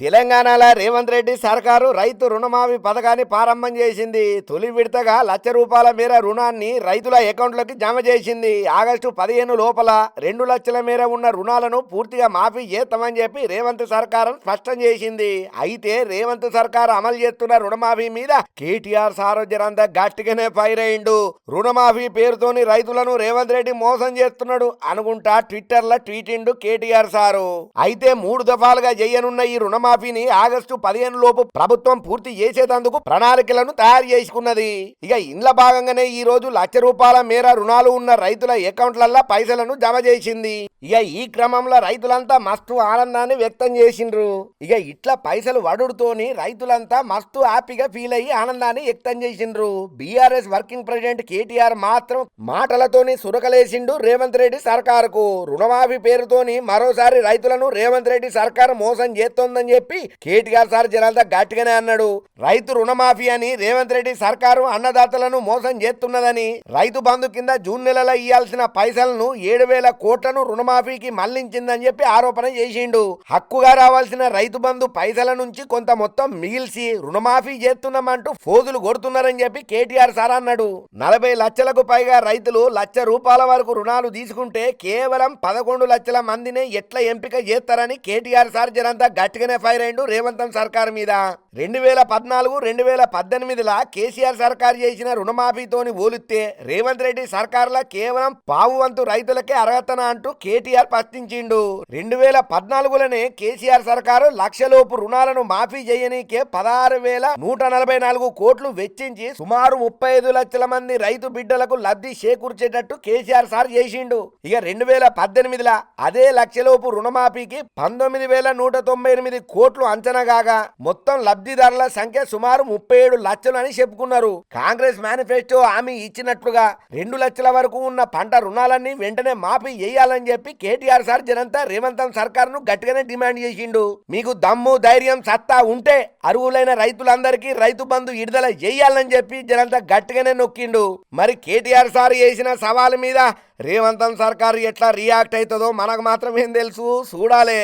తెలంగాణలో రేవంత్ రెడ్డి సర్కారు రైతు రుణమాఫీ పథకాన్ని ప్రారంభం చేసింది. తొలి విడతగా లక్ష రూపాయల మేర రుణాన్ని రైతుల అకౌంట్లోకి జమ చేసింది. ఆగస్టు పదిహేను లోపల రెండు లక్షల మేర ఉన్న రుణాలను పూర్తిగా మాఫీ చేస్తామని చెప్పి రేవంత్ సర్కారం స్పష్టం చేసింది. అయితే రేవంత్ సర్కారు అమలు చేస్తున్న రుణమాఫీ మీద కేటీఆర్ సారోజరంతా గట్టిగానే ఫైర్ అయిండు. రుణమాఫీ పేరుతోని రైతులను రేవంత్ రెడ్డి మోసం చేస్తున్నాడు అనుకుంటా ట్విట్టర్లో ట్వీటిండు కేటీఆర్ సారు. అయితే మూడు దఫాలుగా చేయనున్న ఈ రుణమాఫీని ఆగస్టు పదిహేను లోపు ప్రభుత్వం పూర్తి చేసేటందుకు ప్రణాళికలను తయారు చేసుకున్నది. ఇక ఇండ్ల భాగంగానే ఈ రోజు లక్ష రూపాయల మేర రుణాలు ఉన్న రైతుల అకౌంట్లల్లో పైసలను జమ చేసింది. ఇక ఈ క్రమంలో రైతులంతా మస్తు ఆనందాన్ని వ్యక్తం చేసిండ్రు. ఇక ఇట్లా పైసలు వడుడుతోని రైతులంతా మస్తు హ్యాపీగా ఫీల్ అయ్యి ఆనందాన్ని వ్యక్తం చేసిండ్రు. బీఆర్ఎస్ వర్కింగ్ ప్రెసిడెంట్ కేటీఆర్ మాత్రం మాటలతోని సురకలేసిండు రేవంత్ రెడ్డి సర్కారుకు. రుణమాఫీ పేరుతోని మరోసారి రైతులను రేవంత్ రెడ్డి సర్కారు మోసం చేస్తోందని చెప్పి కేటీఆర్ సార్ జనాలతో గట్టిగానే అన్నాడు. రైతు రుణమాఫీ అని రేవంత్ రెడ్డి సర్కారు అన్నదాతలను మోసం చేస్తున్నదని రైతు బంధు కింద జూన్ నెలలో ఇయ్యాల్సిన పైసలను ఏడు వేల కోట్లను రుణమాఫీకి మళ్ళించిందని చెప్పి ఆరోపణ చేసిండు. హక్కుగా రావాల్సిన రైతు బంధు పైసల నుంచి కొంత మొత్తం మిగిల్చి రుణమాఫీ చేస్తున్నామంటూ ఫోజులు కొడుతున్నారని చెప్పి కేటీఆర్ సార్ అన్నాడు. నలభై లక్షలకు పైగా రైతులు లక్ష రూపాయల వరకు రుణాలు తీసుకుంటే కేవలం పదకొండు లక్షల మందినే ఎట్లా ఎంపిక చేస్తారని కేటీఆర్ సార్ జనంతా గట్టిగానే ఫైర్ అయిండు రేవంతం సర్కార్ మీద. రెండు వేల పద్నాలుగు రెండు వేల పద్దెనిమిదిలా కేసీఆర్ సర్కార్ చేసిన రుణమాఫీతోని పోలిస్తే రేవంత్ రెడ్డి సర్కార్లా కేవలం పావు వంతు రైతులకే అర్హతన అంటూ కేటీఆర్ ప్రశ్నించిండు. రెండు వేల పద్నాలుగులోనే కేసీఆర్ సర్కారు లక్షలోపు రుణాలను మాఫీ చేయనీకే పదహారు వేల నూట నలభై నాలుగు కోట్లు వెచ్చించి సుమారు ముప్పై ఐదు లక్షల మంది రైతు బిడ్డలకు లబ్ధి చేకూర్చేటట్టు కేసీఆర్ సార్ చేసిండు. ఇక రెండు వేల పద్దెనిమిదిలా అదే లక్షలోపు రుణమాఫీకి పంతొమ్మిది వేల నూట తొంభై ఎనిమిది కోట్లు అంచనా కాగా మొత్తం లబ్ధిదారుల సంఖ్య సుమారు ముప్పై ఏడు లక్షలు అని చెప్పుకున్నారు. కాంగ్రెస్ మేనిఫెస్టో హామీ ఇచ్చినట్లుగా రెండు లక్షల వరకు ఉన్న పంట రుణాలన్నీ వెంటనే మాఫీ చేయాలని చెప్పి కేటీఆర్ సార్ జనంతా రేవంత్ సర్కార్ను గట్టిగానే డిమాండ్ చేసిండు. మీకు దమ్ము ధైర్యం సత్తా ఉంటే అర్హులైన రైతులందరికీ రైతు బంధు విడుదల చేయాలని చెప్పి జనంతా గట్టిగానే నొక్కిండు. మరి కేటీఆర్ సార్ చేసిన సవాల్ మీద రేవంత్ సర్కారు ఎట్లా రియాక్ట్ అవుతుందో మనకు మాత్రమేం తెలుసు. చూడాలే.